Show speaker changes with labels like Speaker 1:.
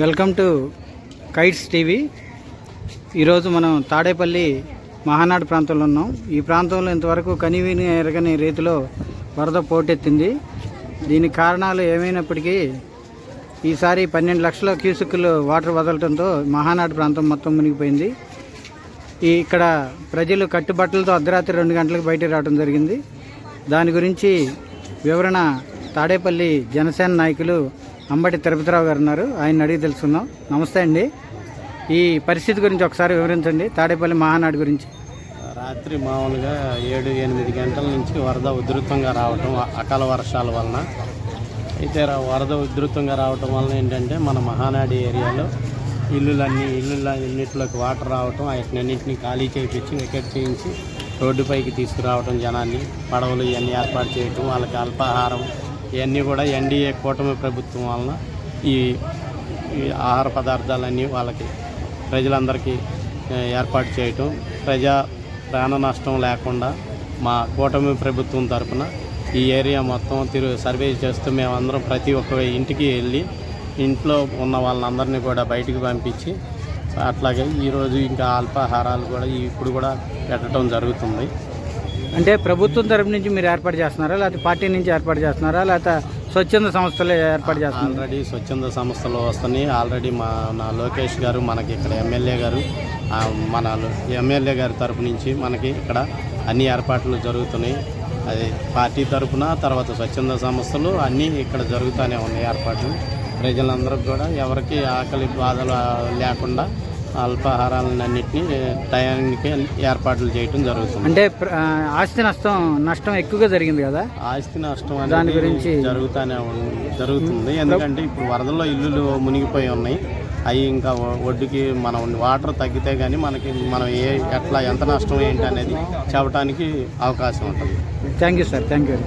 Speaker 1: Welcome to kites TV. ఈరోజు మనం తాడేపల్లి మహానాడు ప్రాంతంలో ఉన్నాం. ఈ ప్రాంతంలో ఇంతవరకు కనివిని ఎరగని రీతిలో వరద పోటెత్తింది. దీని కారణాలు ఏమైనప్పటికీ ఈసారి పన్నెండు లక్షల క్యూసెక్కులు వాటర్ వదలటంతో మహానాడు ప్రాంతం మొత్తం మునిగిపోయింది. ఈ ఇక్కడ ప్రజలు కట్టుబట్టలతో అర్ధరాత్రి రెండు గంటలకు బయట రావడం జరిగింది. దాని గురించి వివరణ తాడేపల్లి జనసేన నాయకులు అంబటి తిరుపతిరావు గారు ఉన్నారు. ఆయన అడిగి తెలుసుకుందాం. నమస్తే అండి. ఈ పరిస్థితి గురించి ఒకసారి వివరించండి. తాడేపల్లి మహానాడు గురించి.
Speaker 2: రాత్రి మామూలుగా ఏడు ఎనిమిది గంటల నుంచి వరద ఉధృతంగా రావటం అకాల వర్షాల వలన. అయితే వరద ఉధృతంగా రావటం వలన ఏంటంటే మన మహానాడి ఏరియాలో ఇల్లులన్నీ ఇల్లులన్నింటిలోకి వాటర్ రావటం వాటినన్నింటినీ ఖాళీ చేయించి వికెట్ చేయించి రోడ్డుపైకి తీసుకురావటం జనాన్ని పడవలు ఇవన్నీ ఏర్పాటు చేయటం వాళ్ళకి అల్పాహారం ఇవన్నీ కూడా ఎన్డీఏ కూటమి ప్రభుత్వం వలన ఈ ఈ ఆహార పదార్థాలన్నీ వాళ్ళకి ప్రజలందరికీ ఏర్పాటు చేయటం. ప్రజా ప్రాణ నష్టం లేకుండా మా కూటమి ప్రభుత్వం తరపున ఈ ఏరియా మొత్తం తిరు సర్వే చేస్తూ మేమందరం ప్రతి ఒక్క ఇంటికి వెళ్ళి ఇంట్లో ఉన్న వాళ్ళందరినీ కూడా బయటికి పంపించి అట్లాగే ఈరోజు ఇంకా అల్పాహారాలు కూడా ఇప్పుడు కూడా పెట్టడం జరుగుతుంది.
Speaker 1: అంటే ప్రభుత్వం తరపు నుంచి మీరు ఏర్పాటు చేస్తున్నారా? లేకపోతే పార్టీ నుంచి ఏర్పాటు చేస్తున్నారా? లేకపోతే స్వచ్ఛంద సంస్థలు ఏర్పాటు చేస్తున్నారు?
Speaker 2: ఆల్రెడీ స్వచ్ఛంద సంస్థలు వస్తున్నాయి. ఆల్రెడీ మా నా లోకేష్ గారు మనకి ఇక్కడ ఎమ్మెల్యే గారు మన ఎమ్మెల్యే గారి తరపు నుంచి మనకి ఇక్కడ అన్ని ఏర్పాట్లు జరుగుతున్నాయి. అది పార్టీ తరపున తర్వాత స్వచ్ఛంద సంస్థలు అన్నీ ఇక్కడ జరుగుతూనే ఉన్నాయి ఏర్పాట్లు. ప్రజలందరూ కూడా ఎవరికి ఆకలి బాధలు లేకుండా అల్పాహారాలన్నింటినీ టయానికి ఏర్పాట్లు చేయటం జరుగుతుంది.
Speaker 1: అంటే ఆస్తి నష్టం నష్టం ఎక్కువగా జరిగింది కదా?
Speaker 2: ఆస్తి నష్టం
Speaker 1: దాని గురించి
Speaker 2: జరుగుతానే జరుగుతుంది. ఎందుకంటే ఇప్పుడు వరదల్లో ఇల్లులు మునిగిపోయి ఉన్నాయి. అవి ఇంకా ఒడ్డుకి మనం వాటర్ తగ్గితే కానీ మనకి మనం ఏ ఎట్లా ఎంత నష్టం ఏంటి అనేది చెప్పడానికి అవకాశం ఉంటుంది.
Speaker 1: Thank you sir thank you.